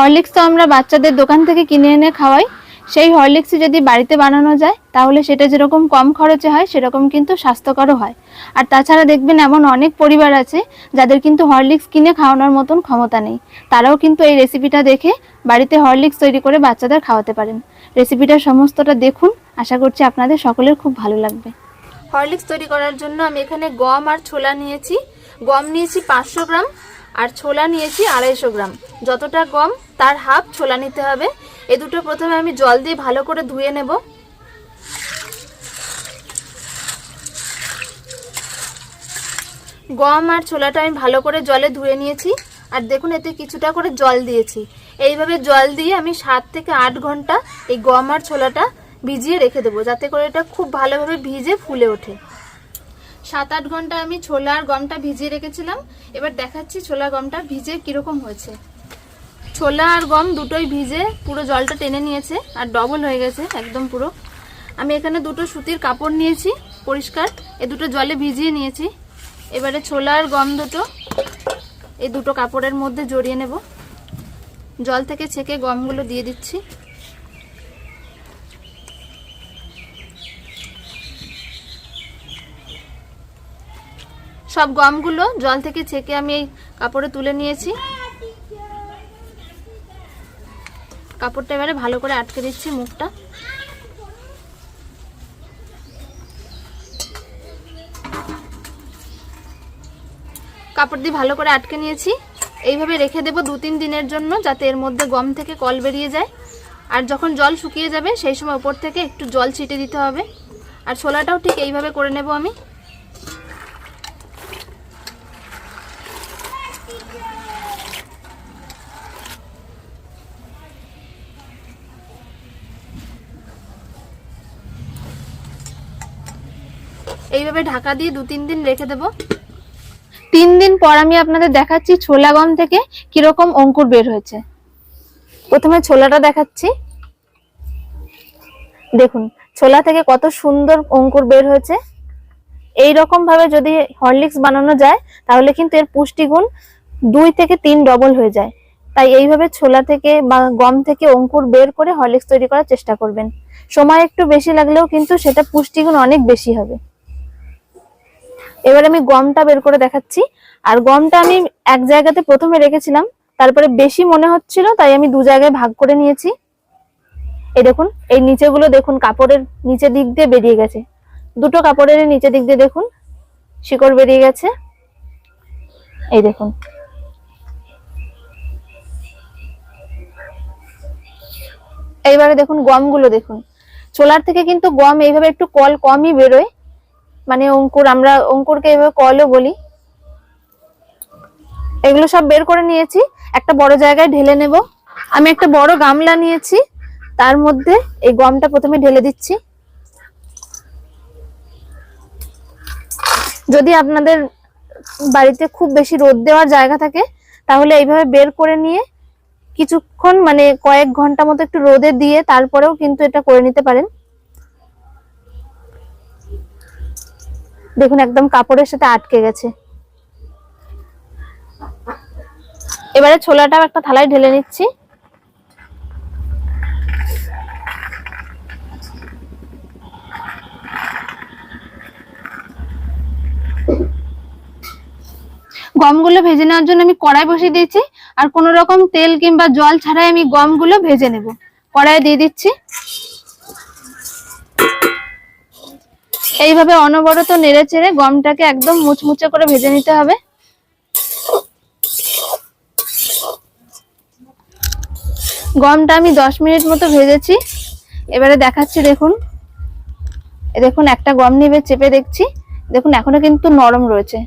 Horlicks তো আমরা বাচ্চাদের দোকান থেকে কিনে এনে খাওয়াই। সেই হরলিক্সই যদি বাড়িতে বানানো যায়, তাহলে সেটা যেরকম কম খরচে হয়, সেরকম কিন্তু স্বাস্থ্যকরও হয়। আর তাছাড়া দেখবেন এমন অনেক পরিবার আছে, যাদের কিন্তু হরলিক্স কিনে খাওয়ানোর মতন ক্ষমতা নেই। তারাও কিন্তু এই রেসিপিটা দেখে বাড়িতে হরলিক্স তৈরি করে বাচ্চাদের খাওয়াতে পারেন। রেসিপিটা সমস্তটা দেখুন, আশা করছি আপনাদের সকলের খুব ভালো লাগবে। হরলিক্স তৈরি করার জন্য আমি এখানে গম আর ছোলা নিয়েছি। গম নিয়েছি পাঁচশো গ্রাম, আর ছোলা নিয়েছি আড়াইশো গ্রাম। যতটা গম তার হাফ ছোলা নিতে হবে। এ দুটো প্রথমে আমি জল দিয়ে ভালো করে ধুয়ে নেব। গম আর ছোলাটা আমি ভালো করে জলে ধুয়ে নিয়েছি। আর দেখুন, এতে কিছুটা করে জল দিয়েছি। এইভাবে জল দিয়ে আমি সাত থেকে আট ঘণ্টা এই গম আর ছোলাটা ভিজিয়ে রেখে দেবো, যাতে করে এটা খুব ভালোভাবে ভিজে ফুলে ওঠে। সাত আট ঘণ্টা আমি ছোলা আর গমটা ভিজিয়ে রেখেছিলাম। এবার দেখাচ্ছি ছোলা গমটা ভিজে কীরকম হয়েছে। ছোলা আর গম দুটোই ভিজে পুরো জলটা টেনে নিয়েছে আর ডবল হয়ে গেছে একদম পুরো। আমি এখানে দুটো সুতির কাপড় নিয়েছি, পরিষ্কার। এ দুটো জলে ভিজিয়ে নিয়েছি। এবারে ছোলা আর গম দুটো, এই দুটো কাপড়ের মধ্যে জড়িয়ে নেব। জল থেকে ছেঁকে গমগুলো দিয়ে দিচ্ছি। সব গমগুলো জল থেকে ছেঁকে আমি এই কাপড়ে তুলে নিয়েছি। কাপড়টা এবারে ভালো করে আটকে দিচ্ছি মুখটা। কাপড় দিয়ে ভালো করে আটকে নিয়েছি। এইভাবে রেখে দেবো দু তিন দিনের জন্য যাতে এর মধ্যে গম থেকে কল বেরিয়ে যায়। আর যখন জল শুকিয়ে যাবে, সেই সময় ওপর থেকে একটু জল ছিটে দিতে হবে। আর ছোলাটাও ঠিক এইভাবে করে নেব আমি। এইভাবে ঢাকা দিয়ে দু, তিন দিন রেখে দেব। তিন দিন পর আমি আপনাদের দেখাচ্ছি ছোলা গম থেকে কীরকম অঙ্কুর বের হয়েছে। প্রথমে ছোলাটা দেখাচ্ছি। দেখুন, ছোলা থেকে কত সুন্দর অঙ্কুর বের হয়েছে। এই রকম ভাবে যদি হরলিক্স বানানো যায়, তাহলে কিন্তু এর পুষ্টিগুণ দুই থেকে তিন ডবল হয়ে যায়। তাই এইভাবে ছোলা থেকে বা গম থেকে অঙ্কুর বের করে হরলিক্স তৈরি করার চেষ্টা করবেন। সময় একটু বেশি লাগলেও কিন্তু সেটা পুষ্টিগুণ অনেক বেশি হবে। এবার আমি গমটা বের করে দেখাচ্ছি। আর গমটা আমি এক জায়গাতে প্রথমে রেখেছিলাম, তারপরে বেশি মনে হচ্ছিল, তাই আমি দু জায়গায় ভাগ করে নিয়েছি। এই দেখুন, এই নিচেগুলো দেখুন, কাপড়ের নিচে দিক দিয়ে বেরিয়ে গেছে। দুটো কাপড়ের নিচে দিক দিয়ে দেখুন, শিকড় বেরিয়ে গেছে। এই দেখুন। এইবারে দেখুন, গমগুলো দেখুন। ছোলার থেকে কিন্তু গম এইভাবে একটু কল কমই বেরোয় মানে অঙ্কুর, আমরা অঙ্কুরকে এভাবে কলও বলি। এগুলো সব বের করে নিয়েছি। একটা বড় জায়গায় ঢেলে নেব। আমি একটা বড় গামলা নিয়েছি। তার মধ্যে এই গমটা প্রথমে ঢেলে দিচ্ছি। যদি আপনাদের বাড়িতে খুব বেশি রোদ দেওয়ার জায়গা থাকে, তাহলে এইভাবে বের করে নিয়ে কিছুক্ষণ মানে কয়েক ঘণ্টা মতো একটু রোদে দিয়ে তারপরেও কিন্তু এটা করে নিতে পারেন। দেখুন, একদম কাপড়ের সাথে আটকে গেছে। এবারে ছোলাটাও একটা থালায় ঢেলে নিচ্ছি। গমগুলো ভেজে নেওয়ার জন্য আমি কড়াই বসিয়ে দিয়েছি, আর কোন রকম তেল কিংবা জল ছাড়াই আমি গমগুলো ভেজে নেব। কড়াইয়ে দিয়ে দিচ্ছি। এইভাবে অনবরত নেড়ে চেড়ে গমটাকে একদম মুচমুচে করে ভেজে নিতে হবে। গমটা আমি দশ মিনিট মতো ভেজেছি। এবারে দেখাচ্ছি, দেখুন। দেখুন, একটা গম নিবে চেপে দেখছি। দেখুন, এখনও কিন্তু নরম রয়েছে।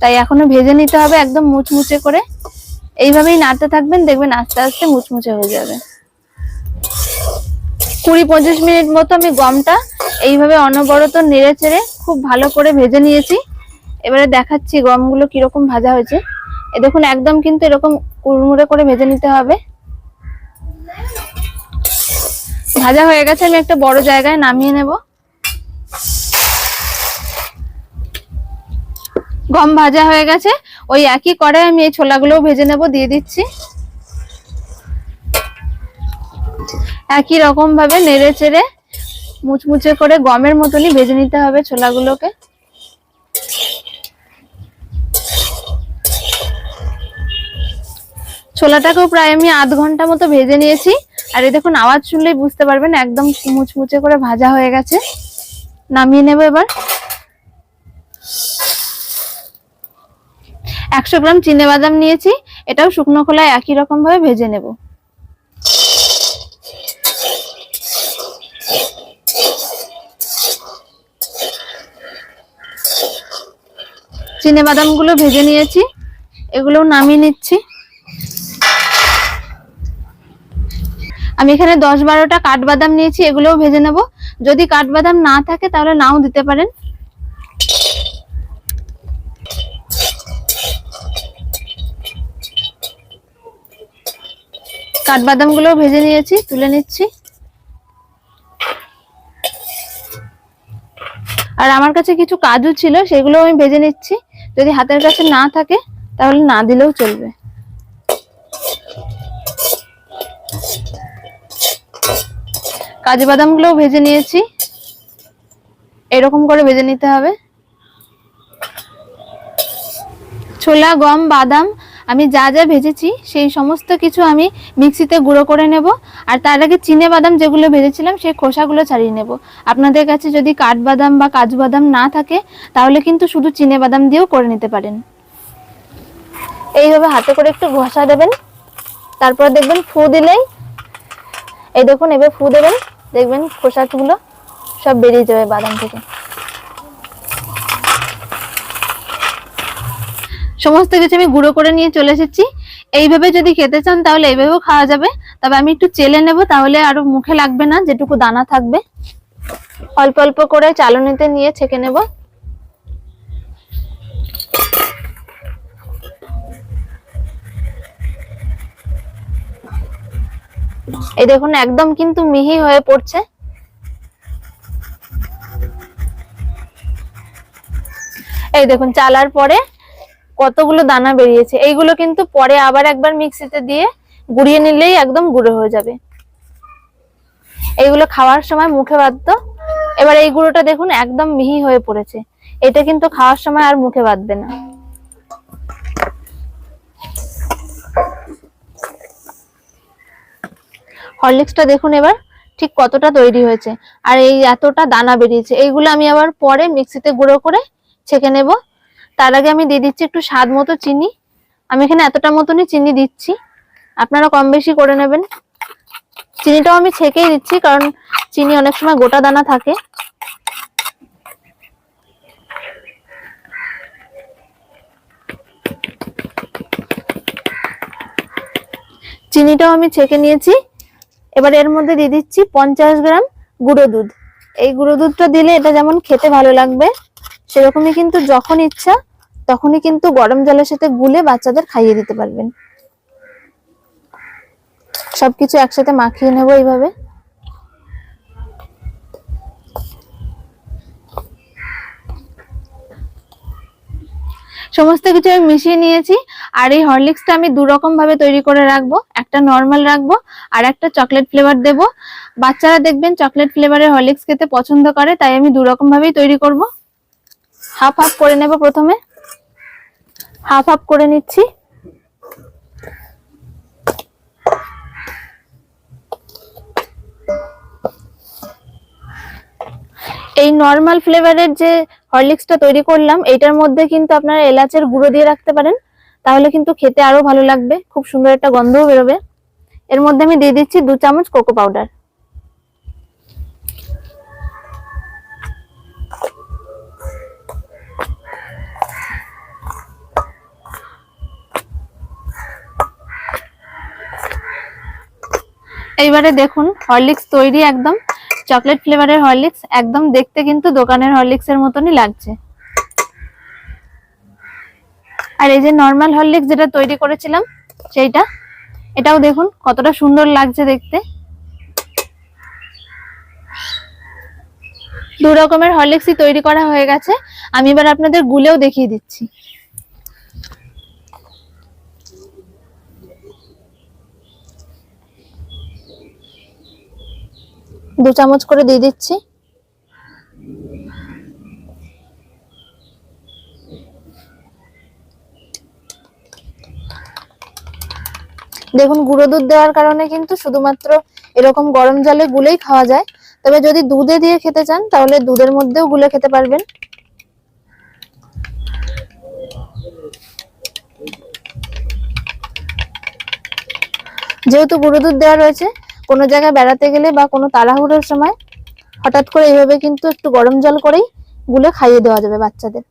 তাই এখনও ভেজে নিতে হবে একদম মুচমুচে করে। এইভাবেই নাড়তে থাকবেন, দেখবেন আস্তে আস্তে মুচমুচে হয়ে যাবে। কুড়ি পঁচিশ মিনিট মতো আমি গমটা এইভাবে অনবরত নেড়ে চেড়ে খুব ভালো করে ভেজে নিয়েছি। এবারে দেখাচ্ছি গমগুলো কীরকম ভাজা হয়েছে। এ দেখুন, একদম কিন্তু এরকম কুড়মুড়ে করে ভেজে নিতে হবে। ভাজা হয়ে গেছে, আমি একটা বড় জায়গায় নামিয়ে নেব। গম ভাজা হয়ে গেছে, ওই একই কড়াই আমি এই ছোলাগুলোও ভেজে নেব, দিয়ে দিচ্ছি। একই রকম ভাবে নেড়ে চেড়ে মুচমুচে করে গমের মতনই ভেজে নিতে হবে ছোলাগুলোকে। ছোলাটাকেও প্রায় আমি আধ ঘণ্টা মতো ভেজে নিয়েছি। আর এই দেখুন, আওয়াজ শুনলেই বুঝতে পারবেন, একদম মুচমুচে করে ভাজা হয়ে গেছে। নামিয়ে নেব এবার। একশো গ্রাম চিনে বাদাম নিয়েছি, এটাও শুকনো খোলায় একই রকম ভাবে ভেজে নেব। চিনে বাদামগুলো ভেজে নিয়েছি। এগুলোও নামিয়ে নিচ্ছি। আমি এখানে দশ বারোটা কাঠবাদাম নিয়েছি, এগুলোও ভেজে নেব। যদি কাঠবাদাম না থাকে তাহলে নাও দিতে পারেন। কাঠবাদামগুলো ভেজে নিয়েছি, তুলে নিচ্ছি। আর আমার কাছে কিছু কাজু ছিল সেগুলো আমি ভেজে নিচ্ছি। যদি হাতের কাছে না থাকে, তাহলে না দিলেও চলবে। কাজু বাদামগুলো ভেজে নিয়েছি। এরকম করে ভেজে নিতে হবে। ছোলা, গম, বাদাম আমি যা যা ভেজেছি, সেই সমস্ত কিছু আমি মিক্সিতে গুঁড়ো করে নেব। আর তার আগে চিনে বাদাম যেগুলো ভেজেছিলাম, সেই খোসাগুলো ছাড়িয়ে নেব। আপনাদের কাছে যদি কাঠবাদাম বা কাজু বাদাম না থাকে, তাহলে কিন্তু শুধু চিনে বাদাম দিয়েও করে নিতে পারেন। এইভাবে হাতে করে একটু ঘষা দেবেন। তারপর দেখবেন ফু দিলেই, এই দেখুন এবার ফু দেবেন, দেখবেন খোসাগুলো সব বেরিয়ে যাবে বাদাম থেকে। সমস্ত কিছু আমি গুঁড়ো করে নিয়ে চলে এসেছি। এইভাবে যদি খেতে চান তাহলে এইভাবেও খাওয়া যাবে। তবে আমি একটু চেলে নেব, তাহলে আরও মুখে লাগবে না, যেটুকু দানা থাকবে। অল্প অল্প করে চালনিতে নিয়ে ছেঁকে নেব। এই দেখুন, একদম কিন্তু মিহি হয়ে পড়ছে। এই দেখুন, চালার পরে কতগুলো দানা বেরিয়েছে, এইগুলো কিন্তু পরে আবার একবার মিক্সিতে দিয়ে গুঁড়িয়ে নিলেই একদম গুঁড়ো হয়ে যাবে। এইগুলো খাওয়ার সময় মুখে বাঁধত। এবার এই গুঁড়োটা দেখুন একদম মিহি হয়ে পড়েছে। এটা কিন্তু খাওয়ার সময় আর মুখে বাঁধবে না। হরলিক্সটা দেখুন এবার ঠিক কতটা তৈরি হয়েছে। আর এই এতটা দানা বেরিয়েছে। এইগুলো আমি আবার পরে মিক্সিতে গুঁড়ো করে ছেঁকে নেব। তার আগে আমি দিয়ে দিচ্ছি একটু স্বাদ মতো চিনি। আমি এখানে এতটা মতনই চিনি দিচ্ছি। আপনারা কম বেশি করে নেবেন। চিনিটাও আমি ছেঁকেই দিচ্ছি, কারণ চিনি অনেক সময় গোটা দানা থাকে। চিনিটাও আমি ছেঁকে নিয়েছি। এবার এর মধ্যে দিয়ে দিচ্ছি পঞ্চাশ গ্রাম গুঁড়ো দুধ। এই গুঁড়ো দুধটা দিলে এটা যেমন খেতে ভালো লাগবে। সেরকমই কিন্তু যখন ইচ্ছা, তখনই কিন্তু গরম জলের সাথে গুলে বাচ্চাদের খাইয়ে দিতে পারবেন। সবকিছু একসাথে মাখিয়ে নেব এইভাবে। সমস্ত কিছু আমি মিশিয়ে নিয়েছি, আর এই হরলিক্সটা আমি দু রকম ভাবে তৈরি করে রাখব। একটা নর্মাল রাখব, আর একটা চকলেট ফ্লেভার দেব। বাচ্চারা দেখবেন চকলেট ফ্লেভারের হরলিক্স খেতে পছন্দ করে, তাই আমি দু রকম ভাবেই তৈরি করব। হাফ হাফ করে নেব প্রথমে। হাফ হাফ করে নিচ্ছি। এই নর্মাল ফ্লেভারের যে হরলিক্সটা তৈরি করলাম, এটার মধ্যে কিন্তু আপনারা এলাচের গুঁড়ো দিয়ে রাখতে পারেন। তাহলে কিন্তু খেতে আরও ভালো লাগবে, খুব সুন্দর একটা গন্ধও বেরোবে। এর মধ্যে আমি দিয়ে দিচ্ছি দু চামচ কোকো পাউডার এইবারে দেখুন হরলিক্স তৈরি একদম। চকলেট ফ্লেভারের হরলিক্স একদম দেখতে কিন্তু দোকানের হরলিক্স এর মতনই লাগছে। আর এই যে নর্মাল হরলিক্স যেটা তৈরি করেছিলাম, সেইটা, এটাও দেখুন, কতটা সুন্দর লাগছে দেখতে। দু রকমের হরলিক্সই তৈরি করা হয়ে গেছে। আমি এবার আপনাদের গুলেও দেখিয়ে দিচ্ছি। দু চামচ করে দিয়ে দিচ্ছি। দেখুন, গুঁড়ো দুধ দেওয়ার কারণে কিন্তু শুধুমাত্র এরকম গরম জলে গুলেই খাওয়া যায়। তবে যদি দুধে দিয়ে খেতে চান, তাহলে দুধের মধ্যেও গুলে খেতে পারবেন। যেহেতু গুঁড়ো দুধ দেওয়া রয়েছে কোনো জায়গায় বেড়াতে গেলে বা কোনো তাড়াহুড়োর সময় হঠাৎ করে এইভাবে কিন্তু একটু গরম জল করেই গুলে খাইয়ে দেওয়া যাবে বাচ্চাদের।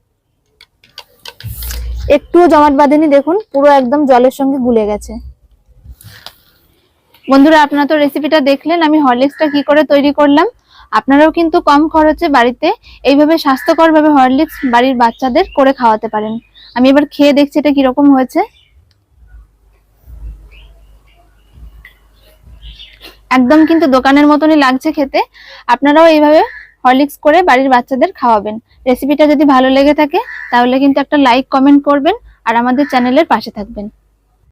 একটুও জমাট বাঁধেনি, দেখুন, পুরো একদম জলের সঙ্গে গুলে গেছে। বন্ধুরা, আপনারা তো রেসিপিটা দেখলেন, আমি হরলিক্সটা কি করে তৈরি করলাম? আপনারাও কিন্তু কম খরচে বাড়িতে এইভাবে স্বাস্থ্যকরভাবে হরলিক্স বাড়ির বাচ্চাদের করে খাওয়াতে পারেন। আমি এবার খেয়ে দেখছি এটা কীরকম হয়েছে। একদম কিন্তু দোকানের মতনই লাগছে খেতে। আপনারাও এইভাবে হরলিক্স করে বাড়ির বাচ্চাদের খাওয়াবেন। রেসিপিটা যদি ভালো লেগে থাকে, তাহলে কিন্তু একটা লাইক কমেন্ট করবেন আর আমাদের চ্যানেলের পাশে থাকবেন।